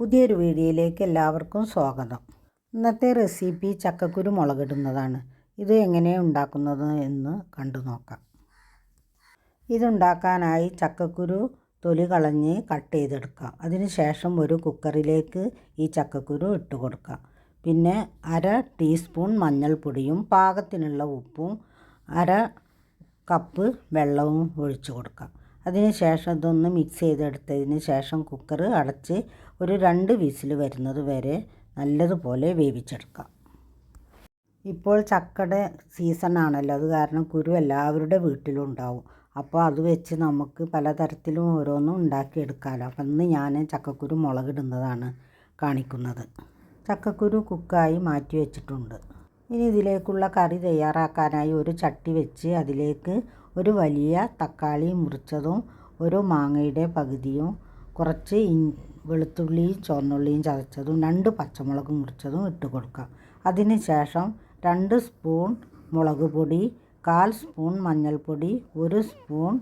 പുതിയൊരു വീഡിയോയിലേക്ക് എല്ലാവർക്കും സ്വാഗതം. ഇന്നത്തെ റെസിപ്പി ചക്കക്കുരു മുളകിടുന്നതാണ്. ഇത് എങ്ങനെ ഉണ്ടാക്കുന്നത് എന്ന് കണ്ടു നോക്കാം. ഇതുണ്ടാക്കാനായി ചക്കക്കുരു തൊലി കളഞ്ഞ് കട്ട് ചെയ്തെടുക്കാം. അതിന് ശേഷം ഒരു കുക്കറിലേക്ക് ഈ ചക്കക്കുരു ഇട്ട് കൊടുക്കാം. പിന്നെ അര ടീസ്പൂൺ മഞ്ഞൾപ്പൊടിയും പാകത്തിനുള്ള ഉപ്പും അര കപ്പ് വെള്ളവും ഒഴിച്ചു കൊടുക്കാം. അതിന് ശേഷം ഇതൊന്ന് മിക്സ് ചെയ്തെടുത്തതിന് ശേഷം കുക്കർ അടച്ച് ഒരു രണ്ട് വിസിൽ വരുന്നത് വരെ നല്ലതുപോലെ വേവിച്ചെടുക്കാം. ഇപ്പോൾ ചക്കയുടെ സീസണാണല്ലോ അത് കാരണം കുരു എല്ലാവരുടെ വീട്ടിലും ഉണ്ടാവും. അപ്പോൾ അത് വെച്ച് നമുക്ക് പലതരത്തിലും ഓരോന്നും ഉണ്ടാക്കിയെടുക്കാമല്ലോ അപ്പം ഇന്ന് ഞാൻ ചക്കക്കുരു മുളകിടുന്നതാണ് കാണിക്കുന്നത്. ചക്കക്കുരു കുക്കായി മാറ്റി വെച്ചിട്ടുണ്ട്. ഇനി ഇതിലേക്കുള്ള കറി തയ്യാറാക്കാനായി ഒരു ചട്ടി വെച്ച് അതിലേക്ക് ഒരു വലിയ തക്കാളി മുറിച്ചതും ഒരു മാങ്ങയുടെ പകുതിയും കുറച്ച് വെളുത്തുള്ളി ചുവന്നുള്ളിയും ചതച്ചതും രണ്ട് പച്ചമുളകും മുറിച്ചതും ഇട്ട് കൊടുക്കാം. അതിന് ശേഷം രണ്ട് സ്പൂൺ മുളക് പൊടി കാൽ സ്പൂൺ മഞ്ഞൾപ്പൊടി ഒരു സ്പൂൺ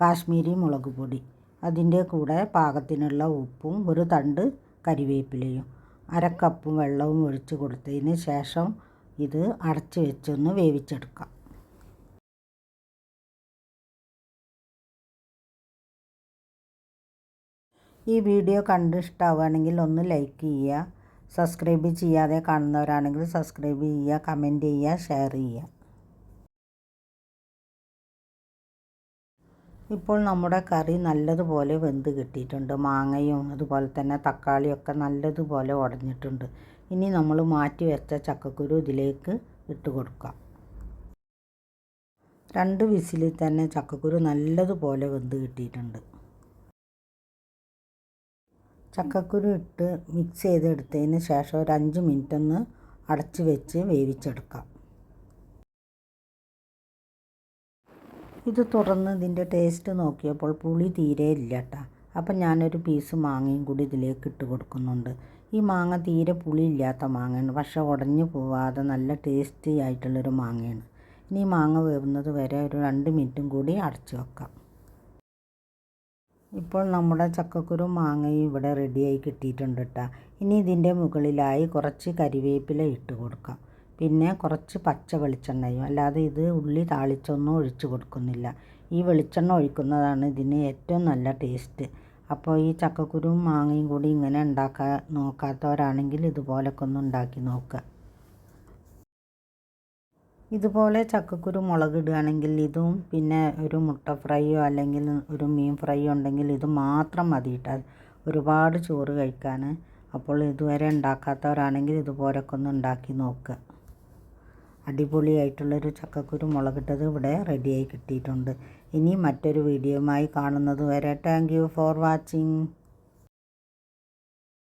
കാശ്മീരി മുളക് പൊടി. അതിന്റെ കൂടെ പാകത്തിനുള്ള ഉപ്പും ഒരു തണ്ട് കരിവേപ്പിലയും അരക്കപ്പും കപ്പ് വെള്ളവും ഒഴിച്ച് കൊടുത്തതിന് ശേഷം ഇത് അടച്ച് വെച്ചൊന്ന് വേവിച്ചെടുക്കാം. ഈ വീഡിയോ കണ്ട് ഇഷ്ടമാവുകയാണെങ്കിൽ ഒന്ന് ലൈക്ക് ചെയ്യുക സബ്സ്ക്രൈബ് ചെയ്യാതെ കാണുന്നവരാണെങ്കിൽ സബ്സ്ക്രൈബ് ചെയ്യുക കമന്റ് ചെയ്യുക ഷെയർ ചെയ്യുക. ഇപ്പോൾ നമ്മുടെ കറി നല്ലതുപോലെ വെന്ത് കിട്ടിയിട്ടുണ്ട്. മാങ്ങയും അതുപോലെ തന്നെ തക്കാളിയൊക്കെ നല്ലതുപോലെ ഉടഞ്ഞിട്ടുണ്ട്. ഇനി നമ്മൾ മാറ്റി വെച്ച ചക്കക്കുരു ഇതിലേക്ക് ഇട്ട് കൊടുക്കാം. രണ്ട് വിസിലിൽ തന്നെ ചക്കക്കുരു നല്ലതുപോലെ വെന്ത് കിട്ടിയിട്ടുണ്ട്. ചക്കക്കുരു ഇട്ട് മിക്സ് ചെയ്തെടുത്തതിന് ശേഷം ഒരു അഞ്ച് മിനിറ്റ് ഒന്ന് അടച്ച് വെച്ച് വേവിച്ചെടുക്കാം. ഇത് തുറന്ന് ഇതിന്റെ ടേസ്റ്റ് നോക്കിയപ്പോൾ പുളി തീരെ ഇല്ല കേട്ടോ അപ്പം ഞാനൊരു പീസ് മാങ്ങയും കൂടി ഇതിലേക്ക് ഇട്ട് കൊടുക്കുന്നുണ്ട്. ഈ മാങ്ങ തീരെ പുളി ഇല്ലാത്ത മാങ്ങയാണ്. പക്ഷേ ഉടഞ്ഞു പോവാതെ നല്ല ടേസ്റ്റി ആയിട്ടുള്ളൊരു മാങ്ങയാണ്. ഇനി മാങ്ങ വേവുന്നത് വരെ ഒരു രണ്ട് മിനിറ്റും കൂടി അടച്ചു വെക്കാം. ഇപ്പോൾ നമ്മുടെ ചക്കക്കുരു മാങ്ങയും ഇവിടെ റെഡിയായി കിട്ടിയിട്ടുണ്ട് കേട്ടോ ഇനി ഇതിന്റെ മുകളിലായി കുറച്ച് കരിവേപ്പില ഇട്ട് കൊടുക്കാം. പിന്നെ കുറച്ച് പച്ച വെളിച്ചെണ്ണയും അല്ലാതെ ഇത് ഉള്ളി താളിച്ചൊന്നും ഒഴിച്ചു കൊടുക്കുന്നില്ല. ഈ വെളിച്ചെണ്ണ ഒഴിക്കുന്നതാണ് ഇതിന് ഏറ്റവും നല്ല ടേസ്റ്റ്. അപ്പോൾ ഈ ചക്കക്കുരുവും മാങ്ങയും കൂടി ഇങ്ങനെ ഉണ്ടാക്കാൻ നോക്കാത്തവരാണെങ്കിൽ ഇതുപോലൊക്കെ ഒന്ന് ഉണ്ടാക്കി നോക്കുക. ഇതുപോലെ ചക്കക്കുരു മുളകിടുകയാണെങ്കിൽ ഇതും പിന്നെ ഒരു മുട്ട ഫ്രൈയോ അല്ലെങ്കിൽ ഒരു മീൻ ഫ്രൈയോ ഉണ്ടെങ്കിൽ ഇത് മാത്രം മതി ഒരുപാട് ചോറ് കഴിക്കാൻ. അപ്പോൾ ഇതുവരെ ഉണ്ടാക്കാത്തവരാണെങ്കിൽ ഇതുപോലൊക്കെ ഒന്ന് ഉണ്ടാക്കി നോക്കുക അടിപൊളിയായിട്ടുള്ളൊരു ചക്കക്കുരു മുളകിട്ടത് ഇവിടെ റെഡിയായി കിട്ടിയിട്ടുണ്ട്. ഇനി മറ്റൊരു വീഡിയോയുമായി കാണുന്നത് വരെ താങ്ക് ഫോർ വാച്ചിങ്